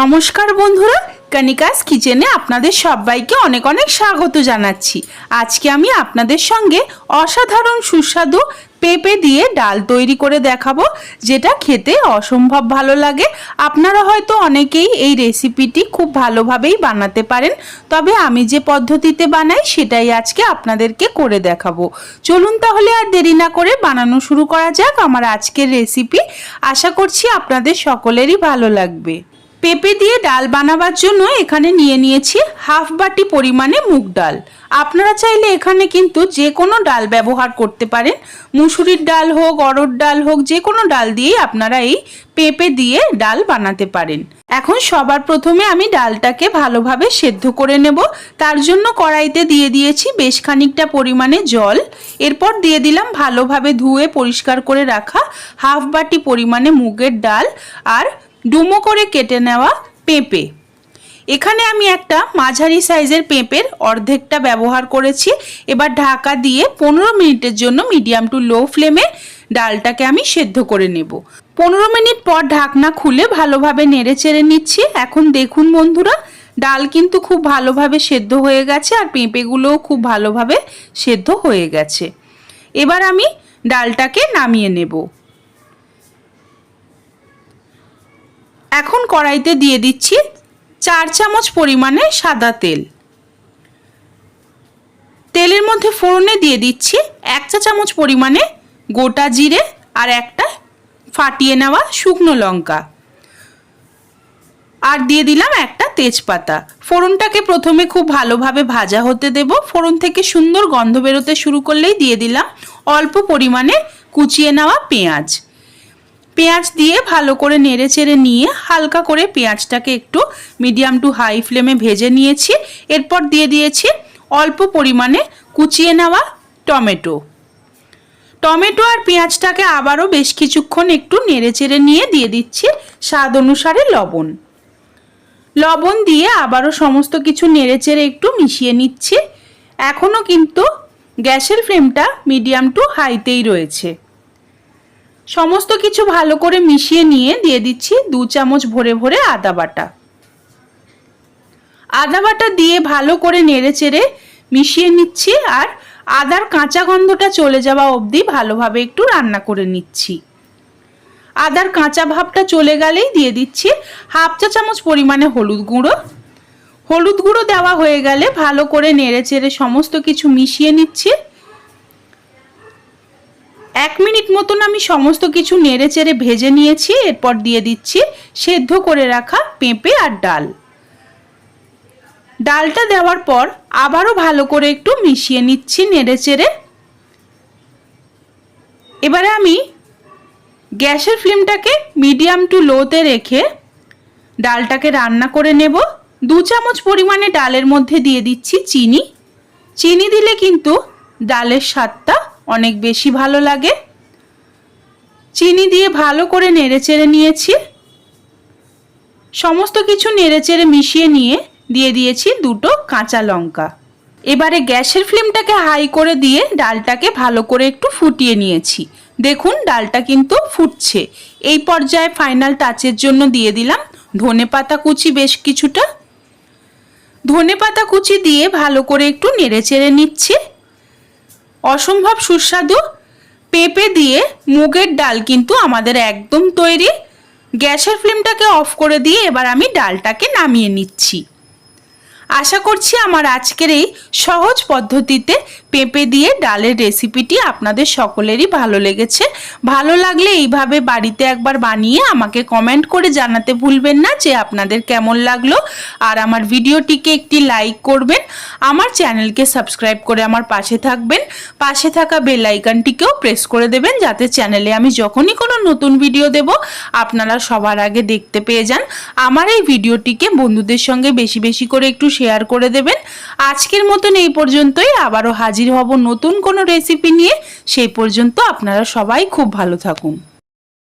নমস্কার বন্ধুরা কনিকাস কিচেনে আপনাদের সবাইকে অনেক অনেক স্বাগত জানাচ্ছি। আজকে আমি আপনাদের সঙ্গে অসাধারণ সুস্বাদু পেঁপে দিয়ে ডাল তৈরি করে দেখাবো, যেটা খেতে অসম্ভব ভালো লাগে। আপনারা হয়তো অনেকেই এই রেসিপিটি খুব ভালোভাবেই বানাতে পারেন, তবে আমি যে পদ্ধতিতে বানাই সেটাই আজকে আপনাদেরকে করে দেখাবো। চলুন তাহলে আর দেরি না করে বানানো শুরু করা যাক আমার আজকের রেসিপি। আশা করছি আপনাদের সকলেরই ভালো লাগবে। পেঁপে দিয়ে ডাল বানাবার জন্য এখানে নিয়ে নিয়েছি হাফ বাটি পরিমাণে মুগ ডাল। আপনারা চাইলে এখানে কিন্তু যে কোনো ডাল ব্যবহার করতে পারেন। মুসুরির ডাল হোক অরড় ডাল হোক, যে কোনো ডাল দিয়েই আপনারা এই পেঁপে দিয়ে ডাল বানাতে পারেন। এখন সবার প্রথমে আমি ডালটাকে ভালোভাবে সেদ্ধ করে নেব। তার জন্য কড়াইতে দিয়ে দিয়েছি বেশ খানিকটা পরিমাণে জল। এরপর দিয়ে দিলাম ভালোভাবে ধুয়ে পরিষ্কার করে রাখা হাফ বাটি পরিমাণে মুগের ডাল আর ডুমো করে কেটে নেওয়া পেঁপে। এখানে আমি একটা মাঝারি সাইজের পেঁপের অর্ধেকটা ব্যবহার করেছি। এবার ঢাকা দিয়ে পনেরো মিনিটের জন্য মিডিয়াম টু লো ফ্লেমে ডালটাকে আমি সেদ্ধ করে নেব। পনেরো মিনিট পর ঢাকনা খুলে ভালোভাবে নেড়ে চেড়ে নিচ্ছি। এখন দেখুন বন্ধুরা, ডাল কিন্তু খুব ভালোভাবে সেদ্ধ হয়ে গেছে আর পেঁপেগুলোও খুব ভালোভাবে সেদ্ধ হয়ে গেছে। এবার আমি ডালটাকে নামিয়ে নেব। এখন কড়াইতে দিয়ে দিচ্ছি চার চামচ পরিমাণে সাদা তেল। তেলের মধ্যে ফোড়নে দিয়ে দিচ্ছি এক চা চামচ পরিমাণে গোটা জিরে আর একটা ফাটিয়ে নেওয়া শুকনো লঙ্কা। আর দিয়ে দিলাম একটা তেজপাতা। ফোড়নটাকে প্রথমে খুব ভালোভাবে ভাজা হতে দেব। ফোড়ন থেকে সুন্দর গন্ধ বেরোতে শুরু করলেই দিয়ে দিলাম অল্প পরিমাণে কুচিয়ে নেওয়া পেঁয়াজ। পেঁয়াজ দিয়ে ভালো করে নেড়ে চেড়ে নিয়ে হালকা করে পেঁয়াজটাকে একটু মিডিয়াম টু হাই ফ্লেমে ভেজে নিয়েছি। এরপর দিয়ে দিয়েছি অল্প পরিমাণে কুচিয়ে নেওয়া টমেটো। টমেটো আর পেঁয়াজটাকে আবারও বেশ কিছুক্ষণ একটু নেড়ে চেড়ে নিয়ে দিয়ে দিচ্ছি স্বাদ অনুসারে লবণ। লবণ দিয়ে আবারও সমস্ত কিছু নেড়ে চেড়ে একটু মিশিয়ে নিচ্ছি। এখনও কিন্তু গ্যাসের ফ্লেমটা মিডিয়াম টু হাইতেই রয়েছে। সমস্ত কিছু ভালো করে মিশিয়ে নিয়ে দিয়ে দিচ্ছি দু চামচ ভরে ভরে আদা বাটা। আদা বাটা দিয়ে ভালো করে নেড়ে চেড়ে মিশিয়ে নিচ্ছি আর আদার কাঁচা গন্ধটা চলে যাওয়া অবধি ভালোভাবে একটু রান্না করে নিচ্ছি। আদার কাঁচা ভাবটা চলে গেলেই দিয়ে দিচ্ছি হাফ চা চামচ পরিমাণে হলুদ গুঁড়ো। হলুদ গুঁড়ো দেওয়া হয়ে গেলে ভালো করে নেড়ে চেড়ে সমস্ত কিছু মিশিয়ে নিচ্ছি। মিনিট মতন আমি সমস্ত কিছু নেড়ে চেড়ে ভেজে নিয়েছি, এরপর দিয়ে দিচ্ছি সেদ্ধ করে রাখা পেঁপে আর ডাল। ডালটা দেওয়ার পর আবারও ভালো করে একটু মিশিয়ে নিচ্ছি নেড়ে চেড়ে। এবারে আমি গ্যাসের ফ্লেমটাকে মিডিয়াম টু লোতে রেখে ডালটাকে রান্না করে নেব। দু চামচ পরিমাণে ডালের মধ্যে দিয়ে দিচ্ছি চিনি। চিনি দিলে কিন্তু ডালের স্বাদটা অনেক বেশি ভালো লাগে। চিনি দিয়ে ভালো করে নেড়েচেড়ে নিয়েছি। সমস্ত কিছু নেড়েচেড়ে মিশিয়ে নিয়ে দিয়ে দিয়েছি দুটো কাঁচা লঙ্কা। এবারে গ্যাসের ফ্লেমটাকে হাই করে দিয়ে ডালটাকে ভালো করে একটু ফুটিয়ে নিয়েছি। দেখুন, ডালটা কিন্তু ফুটছে। এই পর্যায়ে ফাইনাল টাচের জন্য দিয়ে দিলাম ধনে পাতা কুচি বেশ কিছুটা। ধনে পাতা কুচি দিয়ে ভালো করে একটু নেড়েচেড়ে নিচ্ছি। অসম্ভব সুস্বাদু পেঁপে দিয়ে মুগের ডাল কিন্তু আমাদের একদম তৈরি। গ্যাসের ফ্লেমটাকে অফ করে দিয়ে এবার আমি ডালটাকে নামিয়ে নিচ্ছি। আশা করছি আমার আজকের এই সহজ পদ্ধতিতে পেঁপে দিয়ে ডালের রেসিপিটি আপনাদের সকলেরই ভালো লেগেছে। ভালো লাগলে এইভাবে বাড়িতে একবার বানিয়ে আমাকে কমেন্ট করে জানাতে ভুলবেন না যে আপনাদের কেমন লাগল। আর আমার ভিডিওটিকে একটি লাইক করবেন, আমার চ্যানেলকে সাবস্ক্রাইব করে আমার পাশে থাকবেন, পাশে থাকা বেল আইকনটিকেও প্রেস করে দেবেন যাতে চ্যানেলে আমি যখনই কোনো নতুন ভিডিও দেব, আপনারা সবার আগে দেখতে পেয়ে যান। আমার এই ভিডিওটিকে বন্ধুদের সঙ্গে বেশি বেশি করে একটু শেয়ার করে দেবেন। আজকের মতন এই পর্যন্তই। আবারও হাজির হব নতুন কোনো রেসিপি নিয়ে। সেই পর্যন্ত আপনারা সবাই খুব ভালো থাকুন।